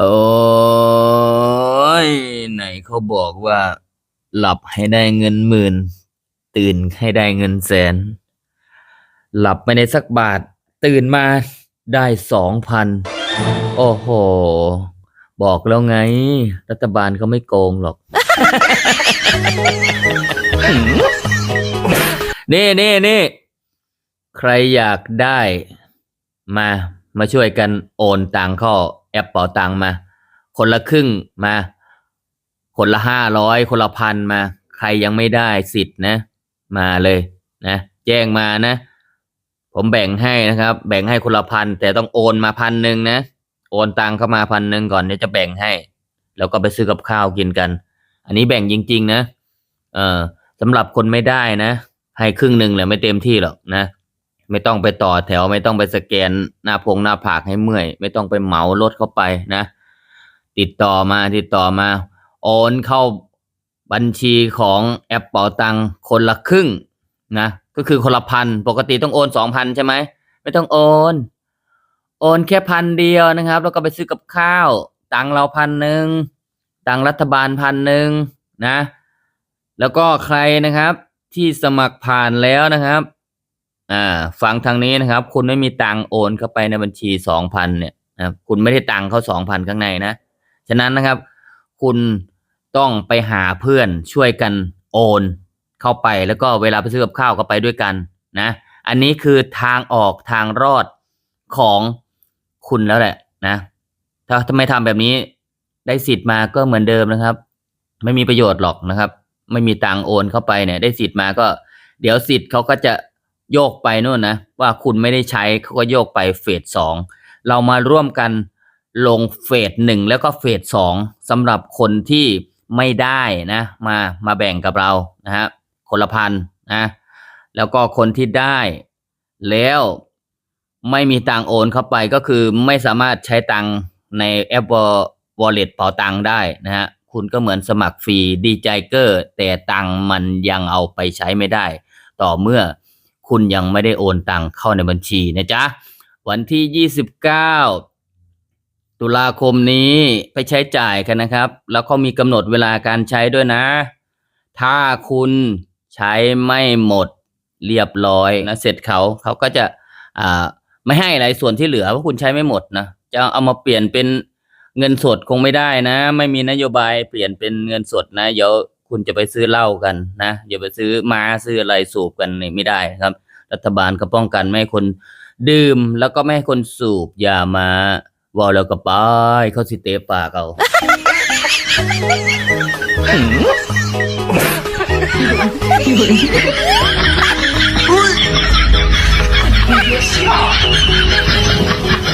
โอ้ยไหนเขาบอกว่า หลับให้ได้เงินหมื่น ตื่นให้ได้เงินแสน หลับไม่ได้สักบาท ตื่นมาได้สองพันโอ้โห บอกแล้วไง รัฐบาลเขาไม่โกงหรอก นี่นี่นี่ใครอยากได้ มา มาช่วยกันโอนตังเข้าแอ ปเป๋าตังมา คนละครึ่งมา คนละห้าร้อยคนละพันมา ใครยังไม่ได้สิทธิ์นะ มาเลยนะ แจ้งมานะ ผมแบ่งให้นะครับ แบ่งให้คนละพันแต่ต้องโอนมาพันหนึ่งนะโอนตังเข้ามาพันหนึ่งก่อนเดี๋ยวจะแบ่งให้ แล้วก็ไปซื้อกับข้าวกินกัน อันนี้แบ่งจริง ๆ นะ เออสำหรับคนไม่ได้นะ ให้ครึ่งหนึ่งแหละไม่เต็มที่หรอกนะ ไม่ต้องไปต่อแถวไม่ต้องไปสแกนหน้าพงหน้าผากให้เมื่อย ไม่ต้องไปเหมารถเข้าไปนะ ติดต่อมาติดต่อมา โอนเข้าบัญชีของแอปเป๋าตังคนละครึ่งนะก็คือคนละพันปกติต้องโอนสองพันใช่ไหมไม่ต้องโอน โอนแค่พันเดียวนะครับ แล้วก็ไปซื้อกับข้าว ตังเราพันหนึ่งตังรัฐบาลพันหนึ่งนะ แล้วก็ใครนะครับที่สมัครผ่านแล้วนะครับ อ่าฟังทางนี้นะครับ คุณไม่มีตังโอนเข้าไปในบัญชีสองพันเนี่ยนะคุณไม่ได้ตังเขาสองพันข้างในนะ ฉะนั้นนะครับ คุณต้องไปหาเพื่อนช่วยกันโอนเข้าไปแล้วก็เวลาไปซื้อกับข้าวก็ไปด้วยกันนะ อันนี้คือทางออกทางรอดของคุณแล้วแหละนะ ถ้าทำไมทำแบบนี้ได้สิทธิ์มาก็เหมือนเดิมนะครับ ไม่มีประโยชน์หรอกนะครับ ไม่มีตังโอนเข้าไปเนี่ย ได้สิทธิ์มาก็ เดี๋ยวสิทธิ์เขาก็จะ โยกไปนู่นนะว่าคุณไม่ได้ใช้เขาก็โยกไปเฟสสองเรามาร่วมกันลงเฟสหนึ่งแล้วก็เฟสสองสำหรับคนที่ไม่ได้นะมามาแบ่งกับเรานะฮะคนละพันนะแล้วก็คนที่ได้ แล้วไม่มีตังโอนเข้าไปก็คือไม่สามารถใช้ตังในแอป Wallet เป๋าตังได้นะฮะคุณก็เหมือนสมัครฟรีดีใจเกอร์แต่ตังมันยังเอาไปใช้ไม่ได้ ต่อเมื่อ คุณยังไม่ได้โอนตังเข้าในบัญชีนะจ๊ะ วันที่ 29 ตุลาคมนี้ไปใช้จ่ายกันนะครับ แล้วเขามีกำหนดเวลาการใช้ด้วยนะ ถ้าคุณใช้ไม่หมดเรียบร้อยนะเสร็จเขาเขาก็จะอ่าไม่ให้อะไรส่วนที่เหลือเพราะคุณใช้ไม่หมดนะจะเอามาเปลี่ยนเป็นเงินสดคงไม่ได้นะ ไม่มีนโยบายเปลี่ยนเป็นเงินสดนะเดี๋ยว คุณจะไปซื้อเหล้ากันนะอย่าไปซื้อมาซื้ออะไรสูบกันนี่ไม่ได้ครับ รัฐบาลก็ป้องกันไม่ให้คนดื่มแล้วก็ไม่ให้คนสูบยามาวอลแล้วก็ไปเขาสิเตะปากเอา你别笑。